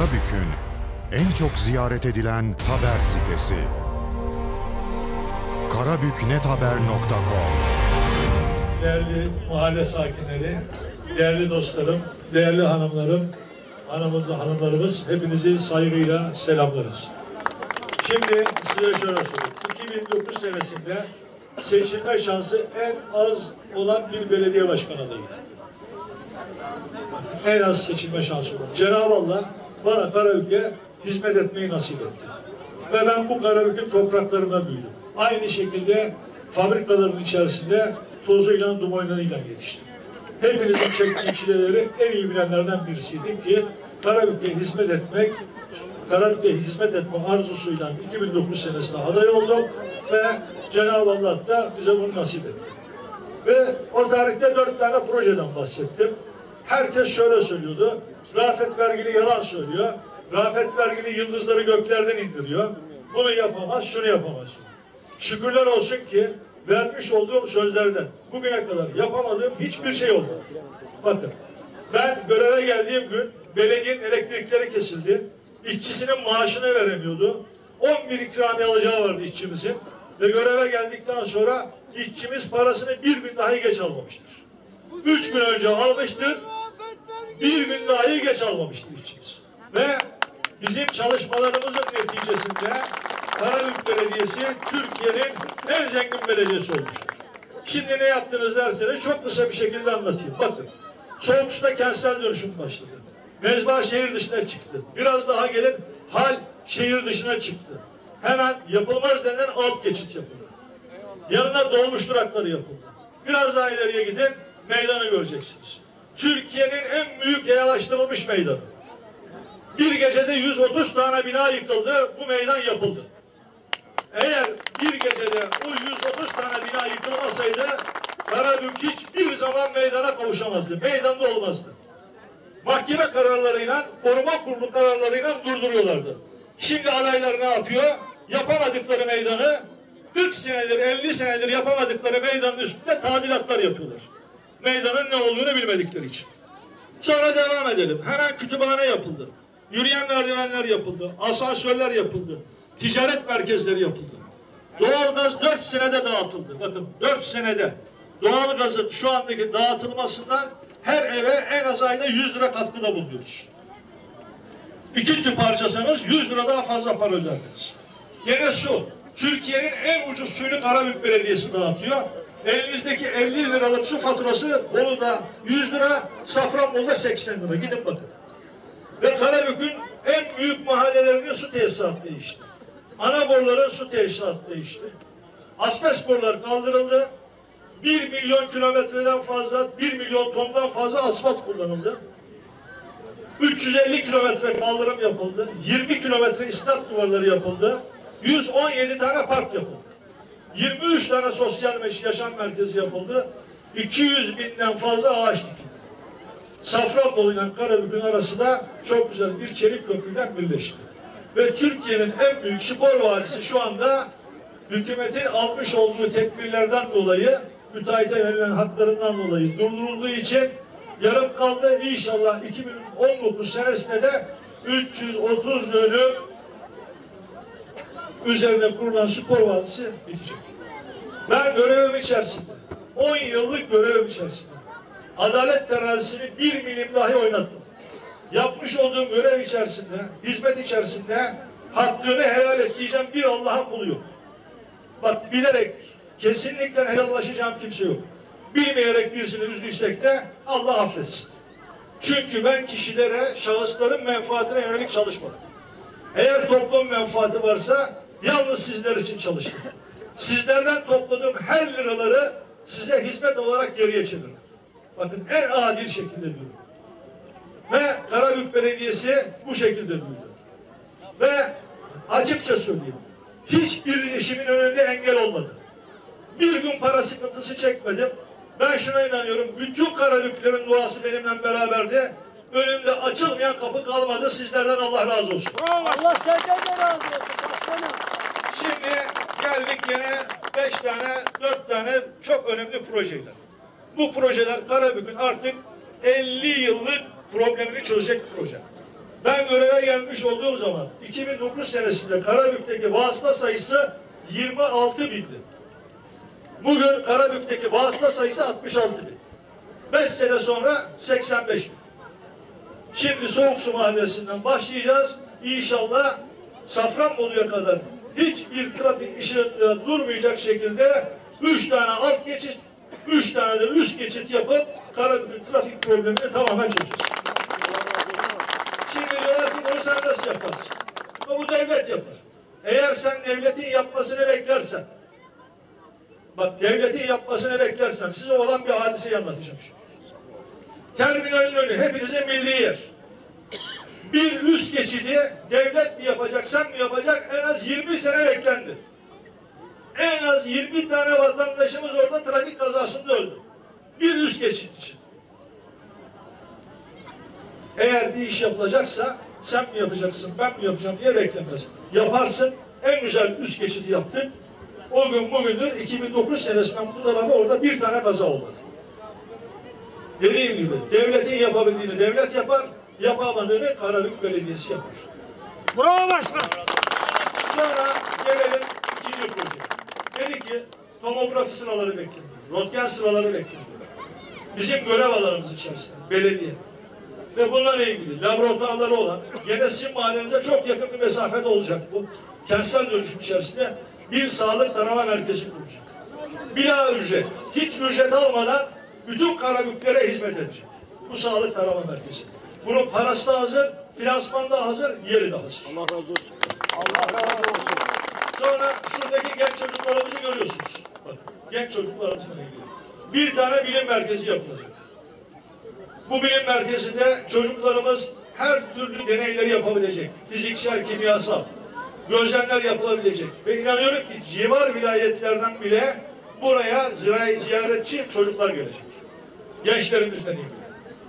Karabük'ün en çok ziyaret edilen haber sitesi. karabüknethaber.com Değerli mahalle sakinleri, değerli dostlarım, değerli hanımlarım, hanımız hanımlarımız hepinizi saygıyla selamlarız. Şimdi size şöyle söyleyeyim. 2009 senesinde seçilme şansı en az olan bir belediye başkanı adayıydı. En az seçilme şansı olan. Cenab-ı Allah bana Karabük'e hizmet etmeyi nasip etti. Ve ben bu Karabük'ün topraklarında büyüdüm. Aynı şekilde fabrikaların içerisinde tozuyla dumanlarıyla yetiştim. Hepinizin çektiği çileleri en iyi bilenlerden birisiydim ki Karabük'e hizmet etmek, Karabük'e hizmet etme arzusuyla 2009 senesinde aday oldum ve Cenab-ı Allah da bize bunu nasip etti. Ve o tarihte dört tane projeden bahsettim. Herkes şöyle söylüyordu. Rafet Vergili yalan söylüyor. Rafet Vergili yıldızları göklerden indiriyor. Bunu yapamaz, şunu yapamaz. Şükürler olsun ki vermiş olduğum sözlerden bugüne kadar yapamadığım hiçbir şey olmadı. Bakın ben göreve geldiğim gün belediyenin elektrikleri kesildi. İşçisinin maaşını veremiyordu. 11 ikramiye alacağı vardı işçimizin. Ve göreve geldikten sonra işçimiz parasını bir gün dahi geç almamıştır. Üç gün önce almıştır. Bir gün dahi geç almamıştır işçimiz. Ve bizim çalışmalarımızın neticesinde Karabük Belediyesi Türkiye'nin en zengin belediyesi olmuştur. Şimdi ne yaptınız derseniz çok kısa bir şekilde anlatayım. Bakın. Soğuksu'da kentsel dönüşüm başladı. Mezba şehir dışına çıktı. Biraz daha gelin hal şehir dışına çıktı. Hemen yapılmaz denen alt geçit yapıldı. Yanına dolmuş durakları yapıldı. Biraz daha ileriye gidin meydanı göreceksiniz. Türkiye'nin en büyük yayalaştırılmış meydanı. Bir gecede 130 tane bina yıkıldı, bu meydan yapıldı. Eğer bir gecede o 130 tane bina yıkılmasaydı Karabük hiçbir zaman meydana kavuşamazdı. Meydanda olmazdı. Mahkeme kararlarıyla, koruma kurulu kararlarıyla durduruyorlardı. Şimdi adaylar ne yapıyor? Yapamadıkları meydanı 40 senedir, 50 senedir yapamadıkları meydanın üstünde tadilatlar yapıyorlar. Meydanın ne olduğunu bilmedikleri için. Sonra devam edelim. Hemen kütüphane yapıldı. Yürüyen merdivenler yapıldı. Asansörler yapıldı. Ticaret merkezleri yapıldı. Doğalgaz 4 senede dağıtıldı. Bakın 4 senede doğalgazın şu andaki dağıtılmasından her eve en az ayda 100 lira katkıda bulunuyoruz. İki tüp harcasanız 100 lira daha fazla para öderdiniz. Gene su. Türkiye'nin en ucuz suyunu Karabük Belediyesi dağıtıyor. Elinizdeki 50 liralık su faturası Bolu'da 100 lira, Safranbolu'da 80 lira. Gidin bakın. Ve Karabük'ün en büyük mahallelerinin su tesisatı değişti. Ana boruların su tesisatı değişti. Asbest borular kaldırıldı. 1 milyon kilometreden fazla, 1 milyon tondan fazla asfalt kullanıldı. 350 kilometre kaldırım yapıldı. 20 kilometre isnat duvarları yapıldı. 117 tane park yapıldı. 23 tane sosyal meş yaşam merkezi yapıldı. 200 binden fazla ağaç dikildi. Safranbolu ile Karabük'ün arası da çok güzel bir çelik köprüyle birleşti. Ve Türkiye'nin en büyük spor vadisi şu anda hükümetin almış olduğu tedbirlerden dolayı müteahhite verilen haklarından dolayı durdurulduğu için yarım kaldı. İnşallah 2019 senesinde de 330 dönüm üzerine kurulan spor vadisi bitecek. Ben görevim içerisinde 10 yıllık görevim içerisinde adalet terazisini bir milim dahi oynatmadım. Yapmış olduğum görev içerisinde, hizmet içerisinde hakkını helal et bir Allah'ın kulu yok. Bak bilerek kesinlikle helallaşacağım kimse yok. Bilmeyerek birisini üzdüysek de Allah affetsin. Çünkü ben kişilere, şahısların menfaatine yönelik çalışmadım. Eğer toplum menfaati varsa yalnız sizler için çalıştım. Sizlerden topladığım her liraları size hizmet olarak geriye çevirdim. Bakın en adil şekilde diyorum. Ve Karabük Belediyesi bu şekilde büyüdü. Ve açıkça söyleyeyim. Hiçbir işimin önünde engel olmadı. Bir gün para sıkıntısı çekmedim. Ben şuna inanıyorum. Bütün Karabüklerin duası benimle beraberdi. Önümde açılmayan kapı kalmadı. Sizlerden Allah razı olsun. Allah senden de razı olsun başkanım. Şimdi geldik yine beş tane, dört tane çok önemli projeler. Bu projeler Karabük'ün artık 50 yıllık problemini çözecek bir proje. Ben göreve gelmiş olduğum zaman 2009 senesinde Karabük'teki vasıta sayısı 26 bindi. Bugün Karabük'teki vasıta sayısı 66 bin. 5 sene sonra 85 bin. Şimdi Soğuk Su Mahallesi'nden başlayacağız. İnşallah Safranbolu'ya kadar hiçbir trafik ışığı durmayacak şekilde üç tane alt geçit, üç tane de üst geçit yapıp Karabük'ün trafik problemini tamamen çözeceğiz. Şimdi diyorlar ki bunu sen nasıl yaparsın? Ama bu devlet yapar. Eğer sen devletin yapmasını beklersen, bak devletin yapmasını beklersen size olan bir hadiseyi anlatacağım şimdi. Terminalin önü hepinizin bildiği yer. Bir üst geçidi devlet mi yapacak, sen mi yapacak en az 20 sene beklendi. En az 20 tane vatandaşımız orada trafik kazasında öldü. Bir üst geçit için. Eğer bir iş yapılacaksa sen mi yapacaksın, ben mi yapacağım diye beklemez. Yaparsın, en güzel üst geçidi yaptık. O gün bugündür 2009 senesinden bu tarafa orada bir tane kaza olmadı. Dediğim gibi devletin yapabildiğini devlet yapar, yapamadığını Karabük Belediyesi yapar. Bravo başkan. Sonra gelelim ikinci proje. Dedi ki tomografi sıraları bekleniyor. Röntgen sıraları bekleniyor. Bizim görev alanımız içerisinde belediye. Ve bunlarla ilgili laboratuvarları olan gene sizin mahallenize çok yakın bir mesafede olacak bu. Kentsel dönüşüm içerisinde bir sağlık tarama merkezi kuracak. Bila ücret, hiç ücret almadan bütün Karabüklere hizmet edecek. Bu sağlık tarama merkezi. Bunun parası da hazır, finansman da hazır, yeri de hazır. Allah razı olsun. Allah razı olsun. Sonra şuradaki genç çocuklarımızı görüyorsunuz. Bakın genç çocuklarımızla ilgili. Bir tane bilim merkezi yapılacak. Bu bilim merkezinde çocuklarımız her türlü deneyleri yapabilecek. Fiziksel, kimyasal. Gözlemler yapılabilecek. Ve inanıyorum ki civar vilayetlerden bile buraya zirai ziyaretçi çocuklar gelecek. Gençlerimizden ilgili.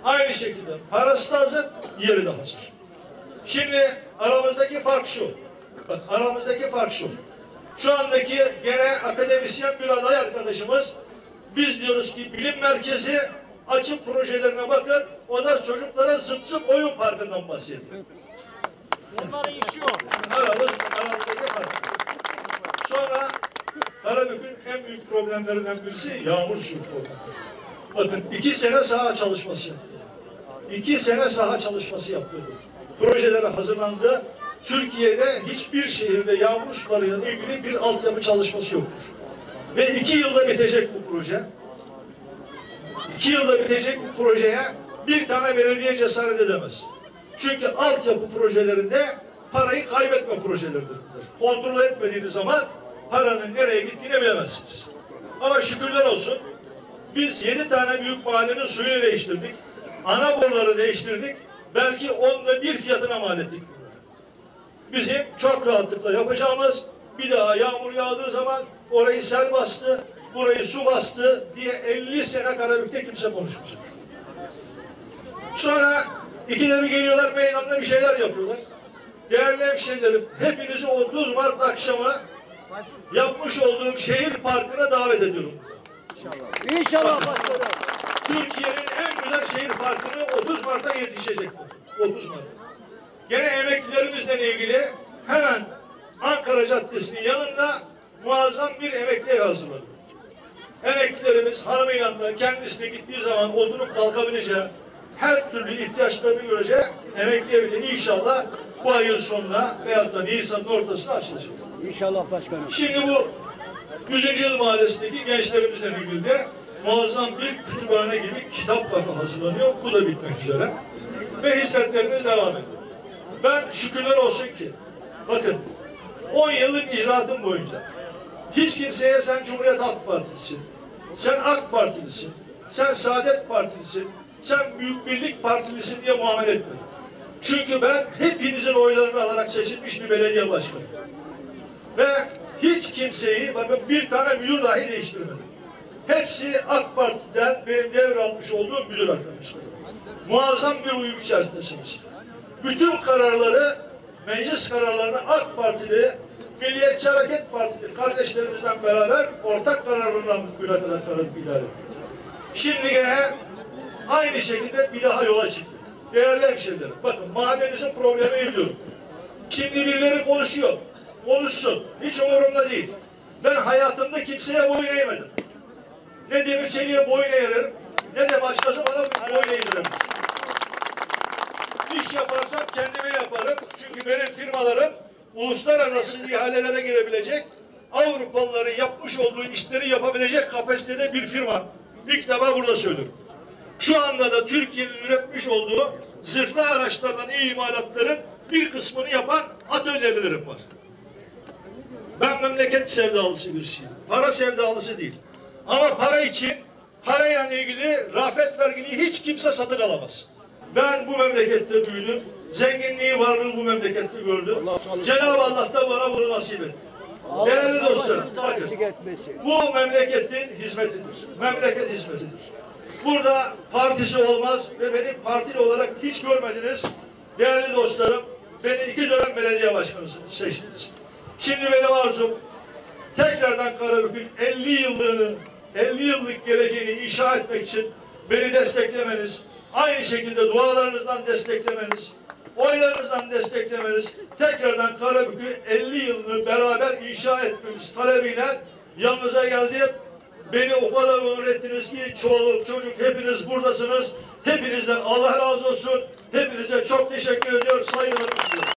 Aynı şekilde parası da hazır, yeri de hazır. Şimdi aramızdaki fark şu. Bak aramızdaki fark şu. Şu andaki gene akademisyen bir aday arkadaşımız biz diyoruz ki bilim merkezi açıp projelerine bakın. O da çocuklara zıp zıp oyun parkından bahsediyor. Bunların işi yok. Aramız, aramızdaki fark. Sonra Karabük'ün en büyük problemlerinden birisi yağmur suyu problemi. Bakın iki sene saha çalışması yaptı. İki sene saha çalışması yaptı. Projeleri hazırlandı. Türkiye'de hiçbir şehirde yağmur sularıyla ilgili bir altyapı çalışması yoktur. Ve iki yılda bitecek bu proje. İki yılda bitecek bu projeye bir tane belediye cesaret edemez. Çünkü altyapı projelerinde parayı kaybetme projeleridir. Kontrol etmediğiniz zaman paranın nereye gittiğini bilemezsiniz. Ama şükürler olsun biz yedi tane büyük mahallenin suyunu değiştirdik. Ana boruları değiştirdik. Belki onda bir fiyatına mal ettik. Bizim çok rahatlıkla yapacağımız bir daha yağmur yağdığı zaman orayı sel bastı, burayı su bastı diye 50 sene Karabük'te kimse konuşmayacak. Sonra ikide bir geliyorlar meydanda bir şeyler yapıyorlar. Değerli hemşehrilerim, hepinizi 30 Mart akşamı yapmış olduğum şehir parkına davet ediyorum. İnşallah başkanım. Türkiye'nin en güzel şehir parkını 30 Mart'a yetişecek. 30 Mart. Gene emeklilerimizle ilgili hemen Ankara Caddesi'nin yanında muazzam bir emekli ev hazırlanıyor. Emeklilerimiz hanımıyla da kendisine gittiği zaman oturup kalkabileceği, her türlü ihtiyaçlarını göreceği emekli evi de inşallah bu ayın sonuna veyahut da Nisan'ın ortasına açılacak. İnşallah başkanım. Şimdi bu 100. Yıl Mahallesi'ndeki gençlerimizle ilgili de muazzam bir kütüphane gibi kitap kafe hazırlanıyor. Bu da bitmek üzere. Ve hizmetlerimiz devam ediyor. Ben şükürler olsun ki bakın 10 yıllık icraatım boyunca hiç kimseye sen Cumhuriyet Halk Partisi'sin, sen AK Partilisin, sen Saadet Partilisin, sen Büyük Birlik Partilisin diye muamele etmedim. Çünkü ben hepinizin oylarını alarak seçilmiş bir belediye başkanıyım. Ve hiç kimseyi bakın bir tane müdür dahi değiştirmedim. Hepsi AK Parti'den benim devralmış olduğum müdür arkadaşlarım. Muazzam bir uyum içerisinde çalıştık. Bütün kararları, meclis kararlarını AK Partili, Milliyetçi Hareket Partili kardeşlerimizle beraber ortak kararlarla bugüne kadar karar idare ettik. Şimdi gene aynı şekilde bir daha yola çıktık. Değerli hemşehrilerim, bakın mahallenizin problemini biliyorum. Şimdi birileri konuşuyor. Konuşsun. Hiç umurumda değil. Ben hayatımda kimseye boyun eğmedim. Ne demir çeliğe boyun eğerim, ne de başkası bana boyun eğdiremez. İş yaparsam kendime yaparım. Çünkü benim firmalarım uluslararası ihalelere girebilecek, Avrupalıların yapmış olduğu işleri yapabilecek kapasitede bir firma. İlk defa burada söylüyorum. Şu anda da Türkiye'nin üretmiş olduğu zırhlı araçlardan imalatların bir kısmını yapan atölyelerim var. Ben memleket sevdalısı birisiyim. Para sevdalısı değil. Ama para için, parayla ilgili rafet vergini hiç kimse satın alamaz. Ben bu memlekette büyüdüm. Zenginliği, varlığı bu memlekette gördüm. Cenab-ı Allah da bana bunu nasip etti. Değerli dostlarım, bakın. Bu memleketin hizmetidir. Memleket hizmetidir. Burada partisi olmaz ve beni partili olarak hiç görmediniz. Değerli dostlarım, beni iki dönem belediye başkanı seçtiniz. Şimdi benim arzum tekrardan Karabük'ün 50 yıllığını, 50 yıllık geleceğini inşa etmek için beni desteklemeniz, aynı şekilde dualarınızdan desteklemeniz, oylarınızdan desteklemeniz, tekrardan Karabük'ü 50 yılını beraber inşa etmemiz talebiyle yanınıza geldim. Beni o kadar onur ettiniz ki çoluk çocuk hepiniz buradasınız. Hepinizden Allah razı olsun. Hepinize çok teşekkür ediyorum. Saygılarımı sunuyorum.